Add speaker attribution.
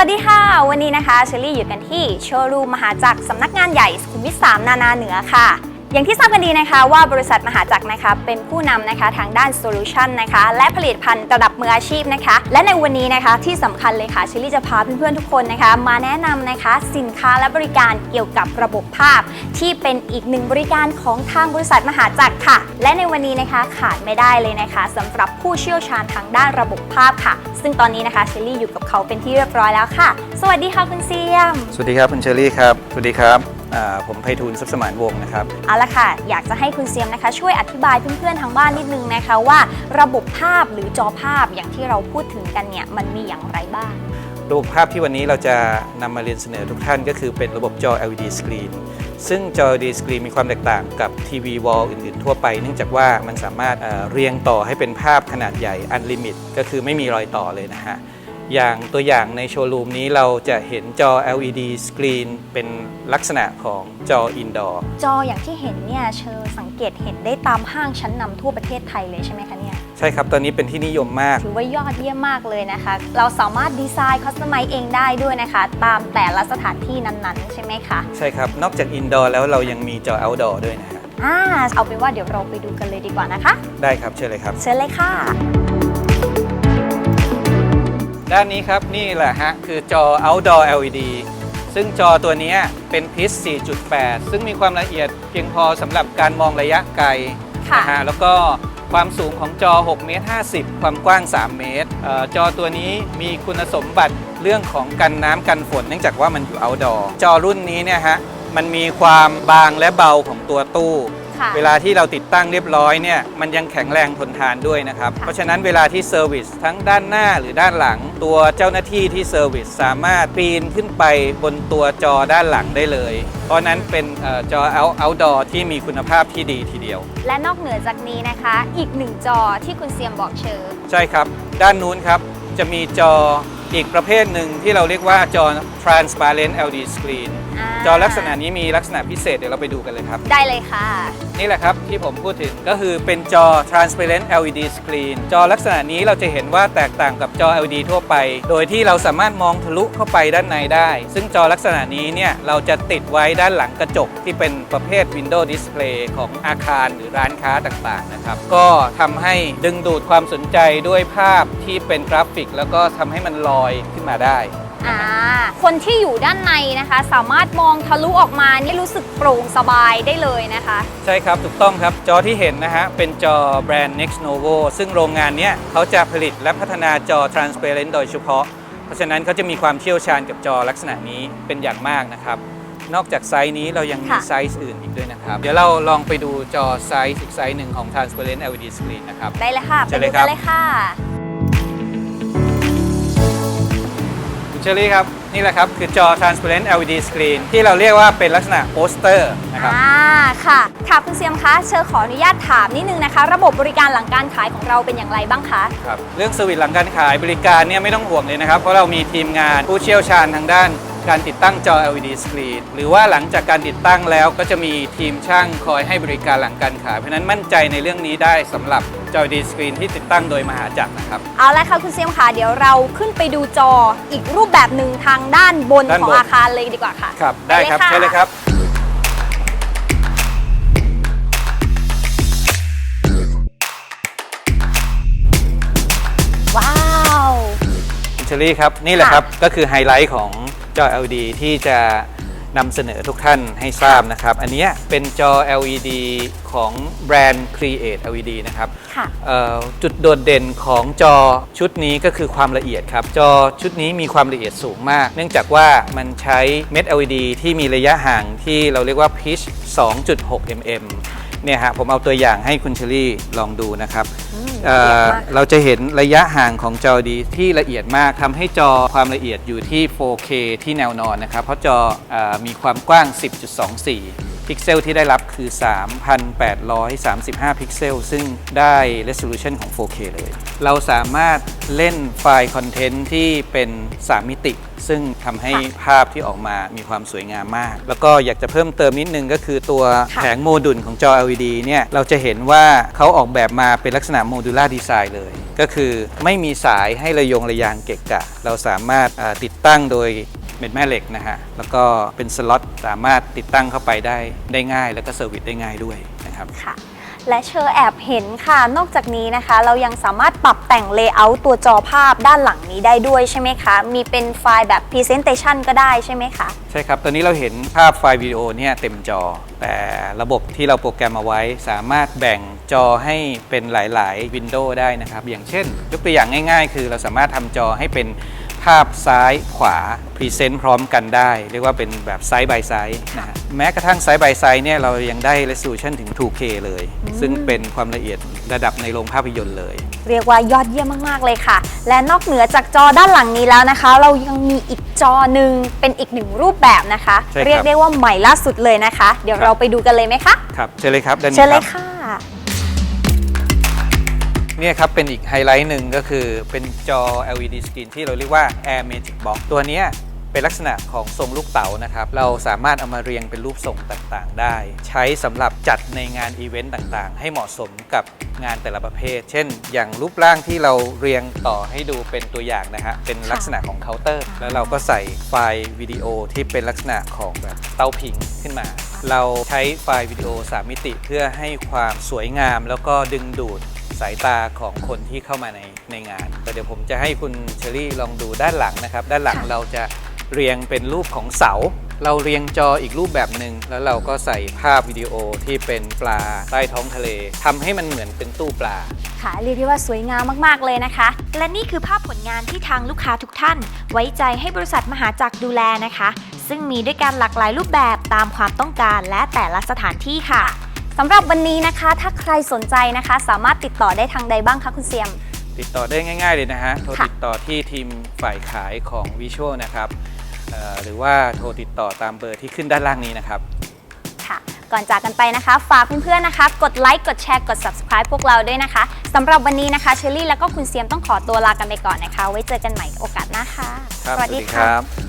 Speaker 1: วัสดีค่ะ วันนี้นะคะเชอรี่อยู่กันที่โชว์รูมมหาจักรสำนักงานใหญ่สุขุมวิท3นานาเหนือค่ะ อย่างที่ทราบกันดีนะคะว่าบริษัทมหาจักรนะคะเป็นผู้นำนะคะทางด้านโซลูชันนะคะและผลิตภัณฑ์ระดับมืออาชีพนะคะและในวันนี้นะคะที่สำคัญเลยค่ะเชอรี่จะพาเพื่อนๆทุกคนนะคะมาแนะนำนะคะสินค้าและบริการเกี่ยวกับระบบภาพ ที่เป็นอีกหนึ่งบริการของทางบริษัทมหาจักรค่ะ และในวันนี้นะคะขาดไม่ได้เลยนะคะสำหรับผู้เชี่ยวชาญทางด้านระบบภาพค่ะ ซึ่งตอนนี้นะคะเชอรี่อยู่กับเขาเป็นที่เรียบร้อยแล้วค่ะ สวัสดีค่ะคุณเซียม
Speaker 2: สวัสดีครับคุณเชอรี่ครับสวัสดีครับ ผมไพฑูรย์ทรัพย์สมานวงศ์นะครับ
Speaker 1: เอาละค่ะ อยากจะให้คุณเซียมนะคะ ช่วยอธิบายเพื่อนๆทางบ้านนิดนึงนะคะว่า ระบบภาพหรือจอภาพอย่างที่เราพูดถึงกันเนี่ยมันมีอย่างไรบ้าง
Speaker 2: รูปภาพที่วันนี้เราจะนำมาเรียนเสนอทุกท่านก็คือเป็นระบบจอ LED screen ซึ่งจอ LED screen มีความแตกต่างกับทีวีวอลอื่นๆทั่วไป เนื่องจากว่ามันสามารถเอ่อเรียงต่อให้เป็นภาพขนาดใหญ่ unlimit ก็คือไม่มีรอยต่อเลยนะฮะ อย่างตัวอย่างในโชว์รูมนี้เราจะเห็นจอ LED screen เป็นลักษณะของจอ indoor
Speaker 1: จออย่างที่เห็นเนี่ยเชอสังเกตเห็นได้ตามห้างชั้นนำทั่วประเทศไทยเลยใช่ไหมคะเนี่ย
Speaker 2: ใช่ครับ ตอนนี้เป็นที่นิยมมาก
Speaker 1: ถือว่ายอดเยี่ยมมากเลยนะคะ เราสามารถดีไซน์คัสตอมไมเองได้ด้วยนะคะ ตามแต่ละสถานที่นั้นๆ ใช่ไหมคะ
Speaker 2: ใช่ครับ นอกจาก indoor แล้วเรายังมีจอ outdoor ด้วยนะฮะ
Speaker 1: อ่าเอาเป็นว่าเดี๋ยวเราไปดูกันเลยดีกว่านะคะ
Speaker 2: ได้ครับเชิญเลยครับ
Speaker 1: เชิญเลยค่ะ
Speaker 2: ด้านนี้ครับนี่แหละฮะ คือจอ outdoor LED ซึ่งจอตัวเนี้ยเป็นพิษ4.8 ซึ่งมีความละเอียดเพียงพอสำหรับการมองระยะไกล
Speaker 1: ค่ะ
Speaker 2: นะฮะแล้วก็ความสูงของจอ6เมตร50 ความกว้าง 3 เมตรเอ่อจอตัวนี้มีคุณสมบัติเรื่องของกันน้ำกันฝน เนื่องจากว่ามันอยู่ outdoor จอรุ่นนี้เนี่ยฮะ มันมีความบางและเบาของตัวตู้
Speaker 1: ค่ะ
Speaker 2: เวลาที่เราติดตั้งเรียบร้อยเนี่ยมันยังแข็งแรงทนทานด้วยนะครับ
Speaker 1: ค่ะ
Speaker 2: เพราะฉะนั้นเวลาที่เซอร์วิสทั้งด้านหน้าหรือด้านหลัง ตัวเจ้าหน้าที่ที่เซอร์วิสสามารถปีนขึ้นไปบนตัวจอด้านหลังได้เลย เพราะนั้นเป็นเอ่อจอ out outdoor ที่มีคุณภาพที่ดีทีเดียว
Speaker 1: และนอกเหนือจากนี้นะคะ อีกหนึ่งจอที่คุณเซียมบอกเชอ
Speaker 2: ใช่ครับ ด้านนู้นครับจะมีจออีกประเภทหนึ่งที่เราเรียกว่าจอ transparent LD screen า จอลักษณะนี้มีลักษณะพิเศษเดี๋ยวเราไปดูกันเลยครับ
Speaker 1: ได้เลยค่ะ
Speaker 2: นี่แหละครับที่ผมพูดถึงก็คือเป็นจอ transparent LED screen จอลักษณะนี้เราจะเห็นว่าแตกต่างกับจอ LED ทั่วไป โดยที่เราสามารถมองทะลุเข้าไปด้านในได้ ซึ่งจอลักษณะนี้เนี่ยเราจะติดไว้ด้านหลังกระจกที่เป็นประเภท Window Display ของอาคารหรือร้านค้าต่างๆนะครับ ก็ทำให้ดึงดูดความสนใจด้วยภาพที่เป็นกราฟิก แล้วก็ทำให้มันลอยขึ้นมาได้
Speaker 1: อ่าคนที่อยู่ด้านในนะคะ สามารถมองทะลุออกมานี่รู้สึกโปร่งสบายได้เลยนะคะ
Speaker 2: ใช่ครับถูกต้องครับจอที่เห็นนะฮะเป็นจอแบรนด์ Next Novo ซึ่งโรงงานเนี้ยเขาจะผลิตและพัฒนาจอ transparent โดยเฉพาะ เพราะฉะนั้นเขาจะมีความเชี่ยวชาญกับจอลักษณะนี้เป็นอย่างมากนะครับนอกจากไซส์นี้เรายังมี
Speaker 1: ค่ะ
Speaker 2: ไซส์อื่นอีกด้วยนะครับ เดี๋ยวเราลองไปดูจอไซส์อีกไซส์หนึ่งของ transparent LED screen นะครับ
Speaker 1: ได้เลยค่ะ ไป
Speaker 2: เชิญเล
Speaker 1: ดู
Speaker 2: ยครั
Speaker 1: กับนเลยค่ะ
Speaker 2: อรี่ครับ นี่แหละครับ คือจอ transparent LED screen ที่เราเรียกว่าเป็นลักษณะโปสเตอร์นะครับ
Speaker 1: อ่าค่ะ ค่ะคุณเซียมคะ เชอขออนุญาตถามนิดนึงนะคะ ระบบบริการหลังการขายของเราเป็นอย่างไรบ้างคะ
Speaker 2: ครับ เรื่องสวิตหลังการขายบริการเนี่ยไม่ต้องห่วงเลยนะครับ เพราะเรามีทีมงานผู้เชี่ยวชาญทางด้าน การติดตั้งจอ LED screen หรือว่าหลังจากการติดตั้งแล้วก็จะมีทีมช่างคอยให้บริการหลังการขาย เพราะฉะนั้นมั่นใจในเรื่องนี้ได้สำหรับจอ LED screen ที่ติดตั้งโดยมหาจักรนะครับ
Speaker 1: เอาละค่ะคุณเซียมค่ะ เดี๋ยวเราขึ้นไปดูจออีกรูปแบบหนึ่งทางด้านบน
Speaker 2: ด้าน
Speaker 1: ของ
Speaker 2: บน
Speaker 1: อาคารเลยดีกว่าค่ะ
Speaker 2: ครับ ได้ครับ
Speaker 1: ไปเลยค่ะ
Speaker 2: ใช่เลยครับ
Speaker 1: ว้าว
Speaker 2: คุณเชอรี่ครับ นี่แหละครับ ก็คือไฮไลท์ของ จอ LED ที่จะนำเสนอทุกท่านให้ทราบนะครับ อันเนี้ยเป็นจอ LED ของแบรนด์ Create LED นะครับ
Speaker 1: ค่ะ
Speaker 2: เอ่อจุดโดดเด่นของจอชุดนี้ก็คือความละเอียดครับ จอชุดนี้มีความละเอียดสูงมาก เนื่องจากว่ามันใช้เม็ด LED ที่มีระยะห่างที่เราเรียกว่า pitch 2.6 mm เนี่ยฮะผมเอาตัวอย่างให้คุณเชอรี่ลองดูนะครับ
Speaker 1: อืม
Speaker 2: เอ่อ
Speaker 1: ละเอียดมาก
Speaker 2: เราจะเห็นระยะห่างของจอดีที่ละเอียดมากทำให้จอความละเอียดอยู่ที่ 4K ที่แนวนอนนะครับ เพราะจอเออมีความกว้าง 10.24 พิกเซลที่ได้รับคือ 3,835 พิกเซล ซึ่งได้ resolution ของ 4K เลย เราสามารถเล่นไฟล์คอนเทนต์ที่เป็น 3 มิติ ซึ่งทำให้ภาพที่ออกมามีความสวยงามมาก แล้วก็อยากจะเพิ่มเติมนิดนึงก็คือตัวแผงโมดูลของจอ LED เนี่ย เราจะเห็นว่าเขาออกแบบมาเป็นลักษณะโมดูล่าดีไซน์เลย ก็คือไม่มีสายให้ระยงระยางเกะกะ เราสามารถติดตั้งโดย เม็ดแม่เหล็กนะฮะ แล้วก็เป็นสล็อตสามารถติดตั้งเข้าไปได้ได้ง่าย แล้วก็เซอร์วิสได้ง่ายด้วยนะครับ
Speaker 1: ค่ะและเชอร์แอบเห็นค่ะ นอกจากนี้นะคะ เรายังสามารถปรับแต่งเลเยอร์ตัวจอภาพด้านหลังนี้ได้ด้วยใช่ไหมคะ มีเป็นไฟล์แบบ Presentation ก็ได้ใช่ไหมคะ
Speaker 2: ใช่ครับ ตอนนี้เราเห็นภาพไฟล์วิดีโอเนี่ยเต็มจอ แต่ระบบที่เราโปรแกรมเอาไว้ สามารถแบ่งจอให้เป็นหลาย ๆ วินโดว์ได้นะครับ อย่างเช่น ยกตัวอย่างง่าย ๆ คือเราสามารถทำจอให้เป็น ภาพซ้ายขวาพรีเซนต์พร้อมกันได้ เรียกว่าเป็นแบบไซส์บายไซส์นะฮะแม้กระทั่งไซส์บายไซส์เนี่ยเรายังได้ resolution ถึง 2K เลย ซึ่งเป็นความละเอียดระดับในโรงภาพยนตร์เลย
Speaker 1: เรียกว่ายอดเยี่ยมมากๆเลยค่ะ และนอกเหนือจากจอด้านหลังนี้แล้วนะคะ เรายังมีอีกจอหนึ่งเป็นอีกหนึ่งรูปแบบนะคะ
Speaker 2: ใช่ครับ
Speaker 1: เรียกได้ว่าใหม่ล่าสุดเลยนะคะ เดี๋ยว
Speaker 2: ครับ
Speaker 1: เราไปดูกันเลยไหมคะ
Speaker 2: ครับเชิญเลยครับด้านนี้
Speaker 1: เชิญเล
Speaker 2: ครั
Speaker 1: ย
Speaker 2: บ
Speaker 1: ค่ะ
Speaker 2: เนี่ยครับเป็นอีกไฮไลท์หนึ่งก็คือเป็นจอ LED screen ที่เราเรียกว่า Air Magic Box ตัวเนี้ยเป็นลักษณะของทรงลูกเต๋านะครับ เราสามารถเอามาเรียงเป็นรูปทรงต่างๆ ได้ ใช้สำหรับจัดในงานอีเวนต์ต่างๆ ให้เหมาะสมกับงานแต่ละประเภท เช่น อย่างรูปร่างที่เราเรียงต่อให้ดูเป็นตัวอย่างนะฮะ เป็นลักษณะของเคาน์เตอร์ แล้วเราก็ใส่ไฟล์วิดีโอที่เป็นลักษณะของแบบเตาผิงขึ้นมา เราใช้ไฟล์วิดีโอ 3 มิติเพื่อให้ความสวยงาม แล้วก็ดึงดูด สายตาของคนที่เข้ามาในในงานแต่เดี๋ยวผมจะให้คุณเชอรี่ลองดูด้านหลังนะครับ ด้านหลังเราจะเรียงเป็นรูปของเสา เราเรียงจออีกรูปแบบหนึ่งแล้วเราก็ใส่ภาพวิดีโอที่เป็นปลาใต้ท้องทะเลทำให้มันเหมือนเป็นตู้ปลา
Speaker 1: ค่ะเรียกได้ว่าสวยงามมากๆเลยนะคะ
Speaker 3: และนี่คือภาพผลงานที่ทางลูกค้าทุกท่าน ไว้ใจให้บริษัทมหาจักรดูแลนะคะ ซึ่งมีด้วยกันหลากหลายรูปแบบตามความต้องการและแต่ละสถานที่ค่ะ
Speaker 1: สำหรับวันนี้นะคะ ถ้าใครสนใจนะคะ สามารถติดต่อได้ทางใดบ้างคะคุณเซียม
Speaker 2: ติดต่อได้ง่าย ๆ เลยนะฮะ โทร
Speaker 1: ค่ะ
Speaker 2: ติดต่อที่ทีมฝ่ายขายของวิชวลนะครับเอ่อหรือว่าโทรติดต่อตามเบอร์ที่ขึ้นด้านล่างนี้นะครับ
Speaker 1: ค่ะ ก่อนจากกันไปนะคะ ฝากเพื่อนๆนะคะ กดไลค์กดแชร์กด subscribe พวกเราด้วยนะคะสำหรับวันนี้นะคะเชอรี่แล้วก็คุณเซียมต้องขอตัวลากันไปก่อนนะคะ ไว้เจอกันใหม่โอกาสหน้าค่ะ
Speaker 2: ครับ
Speaker 1: สวัสดีค่ะ
Speaker 2: ครับ